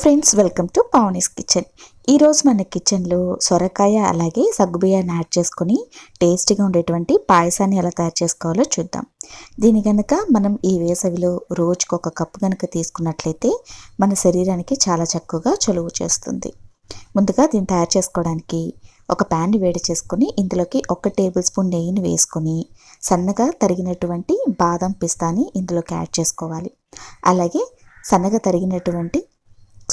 Friends welcome to Pavani's kitchen. ఈరోజు మన కిచెన్లో సొరకాయ అలాగే సగ్గుబియ్యాన్ని యాడ్ చేసుకొని టేస్టీగా ఉండేటువంటి పాయసాన్ని ఎలా తయారు చేసుకోవాలో చూద్దాం. దీని కనుక మనం ఈ వేసవిలో రోజుకు ఒక కప్పు కనుక తీసుకున్నట్లయితే మన శరీరానికి చాలా చక్కగా చలువు చేస్తుంది. ముందుగా దీన్ని తయారు చేసుకోవడానికి ఒక ప్యాన్ వేడి చేసుకొని ఇందులోకి ఒక టేబుల్ స్పూన్ నెయ్యిని వేసుకొని సన్నగా తరిగినటువంటి బాదం పిస్తాని ఇందులోకి యాడ్ చేసుకోవాలి. అలాగే సన్నగా తరిగినటువంటి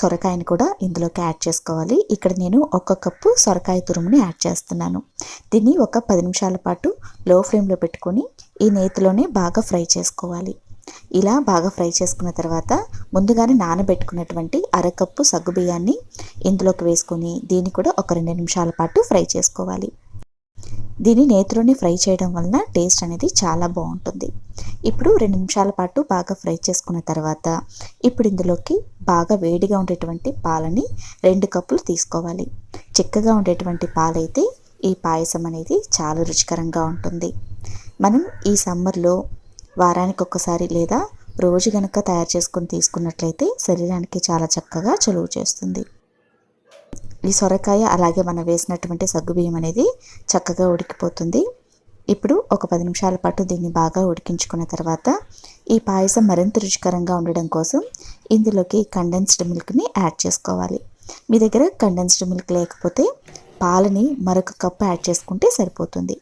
సొరకాయని కూడా ఇందులోకి యాడ్ చేసుకోవాలి. ఇక్కడ నేను ఒక కప్పు సొరకాయ తురుముని యాడ్ చేస్తున్నాను. దీన్ని ఒక పది నిమిషాల పాటు లో ఫ్లేమ్లో పెట్టుకొని ఈ నేతిలోనే బాగా ఫ్రై చేసుకోవాలి. ఇలా బాగా ఫ్రై చేసుకున్న తర్వాత ముందుగానే నానబెట్టుకున్నటువంటి అరకప్పు సగ్గుబియ్యాన్ని ఇందులోకి వేసుకొని దీన్ని కూడా ఒక రెండు నిమిషాల పాటు ఫ్రై చేసుకోవాలి. దీన్ని నేతిలోనే ఫ్రై చేయడం వలన టేస్ట్ అనేది చాలా బాగుంటుంది. ఇప్పుడు రెండు నిమిషాల పాటు బాగా ఫ్రై చేసుకున్న తర్వాత ఇప్పుడు ఇందులోకి బాగా వేడిగా ఉండేటువంటి పాలని రెండు కప్పులు తీసుకోవాలి. చిక్కగా ఉండేటువంటి పాలైతే ఈ పాయసం అనేది చాలా రుచికరంగా ఉంటుంది. మనం ఈ సమ్మర్లో వారానికి ఒక్కసారి లేదా రోజు గనక తయారు చేసుకొని తీసుకున్నట్లయితే శరీరానికి చాలా చక్కగా చలువ చేస్తుంది. ఈ సొరకాయ అలాగే మనం వేసినటువంటి సగ్గుబియ్యం అనేది చక్కగా ఉడికిపోతుంది. ఇప్పుడు ఒక పది నిమిషాల పాటు దీన్ని బాగా ఉడికించుకున్న తర్వాత ఈ పాయసం మరింత రుచికరంగా ఉండడం కోసం ఇందులోకి కండెన్స్డ్ మిల్క్ని యాడ్ చేసుకోవాలి. మీ దగ్గర కండెన్స్డ్ మిల్క్ లేకపోతే పాలని మరొక కప్పు యాడ్ చేసుకుంటే సరిపోతుంది.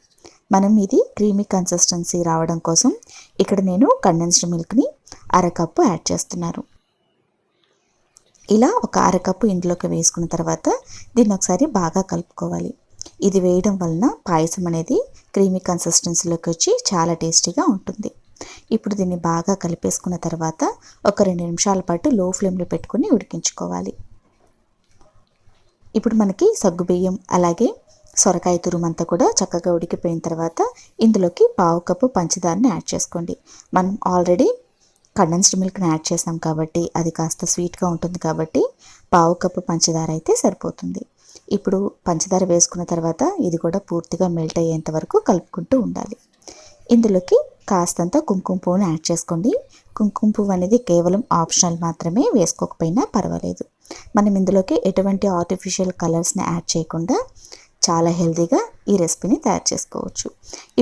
మనం ఇది క్రీమీ కన్సిస్టెన్సీ రావడం కోసం ఇక్కడ నేను కండెన్స్డ్ మిల్క్ని అరకప్పు యాడ్ చేస్తున్నాను. ఇలా ఒక అరకప్పు ఇందులోకి వేసుకున్న తర్వాత దీన్ని ఒకసారి బాగా కలుపుకోవాలి. ఇది వేయడం వలన పాయసం అనేది క్రీమీ కన్సిస్టెన్సీలోకి వచ్చి చాలా టేస్టీగా ఉంటుంది. ఇప్పుడు దీన్ని బాగా కలిపేసుకున్న తర్వాత ఒక రెండు నిమిషాల పాటు లో ఫ్లేమ్లో పెట్టుకుని ఉడికించుకోవాలి. ఇప్పుడు మనకి సగ్గుబియ్యం అలాగే సొరకాయ తురుమంతా కూడా చక్కగా ఉడికిపోయిన తర్వాత ఇందులోకి పావు కప్పు పంచదారని యాడ్ చేసుకోండి. మనం ఆల్రెడీ కండెన్స్డ్ మిల్క్ని యాడ్ చేసాం కాబట్టి అది కాస్త స్వీట్గా ఉంటుంది కాబట్టి పావు కప్పు పంచదార అయితే సరిపోతుంది. ఇప్పుడు పంచదార వేసుకున్న తర్వాత ఇది కూడా పూర్తిగా మెల్ట్ అయ్యేంత వరకు కలుపుకుంటూ ఉండాలి. ఇందులోకి కాస్తంత కుంకుమ పువ్వుని యాడ్ చేసుకోండి. కుంకుమ పువ్వు అనేది కేవలం ఆప్షనల్ మాత్రమే వేసుకోకపోయినా పర్వాలేదు. మనం ఇందులోకి ఎటువంటి ఆర్టిఫిషియల్ కలర్స్ని యాడ్ చేయకుండా చాలా హెల్తీగా ఈ రెసిపీని తయారు చేసుకోవచ్చు.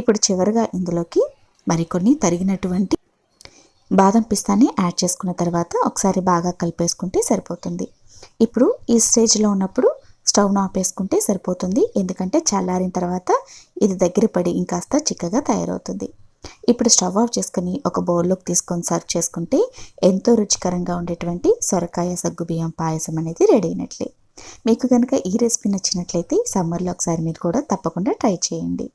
ఇప్పుడు చివరిగా ఇందులోకి మరికొన్ని తరిగినటువంటి బాదం పిస్తాని యాడ్ చేసుకున్న తర్వాత ఒకసారి బాగా కలిపేసుకుంటే సరిపోతుంది. ఇప్పుడు ఈ స్టేజ్లో ఉన్నప్పుడు స్టవ్ను ఆపేసుకుంటే సరిపోతుంది. ఎందుకంటే చల్లారిన తర్వాత ఇది దగ్గర పడి ఇంకాస్త చిక్కగా తయారవుతుంది. ఇప్పుడు స్టవ్ ఆఫ్ చేసుకుని ఒక బౌల్లోకి తీసుకొని సర్వ్ చేసుకుంటే ఎంతో రుచికరంగా ఉండేటువంటి సొరకాయ సగ్గుబియ్యం పాయసం అనేది రెడీ అయినట్లే. మీకు కనుక ఈ రెసిపీ నచ్చినట్లయితే సమ్మర్లో ఒకసారి మీరు కూడా తప్పకుండా ట్రై చేయండి.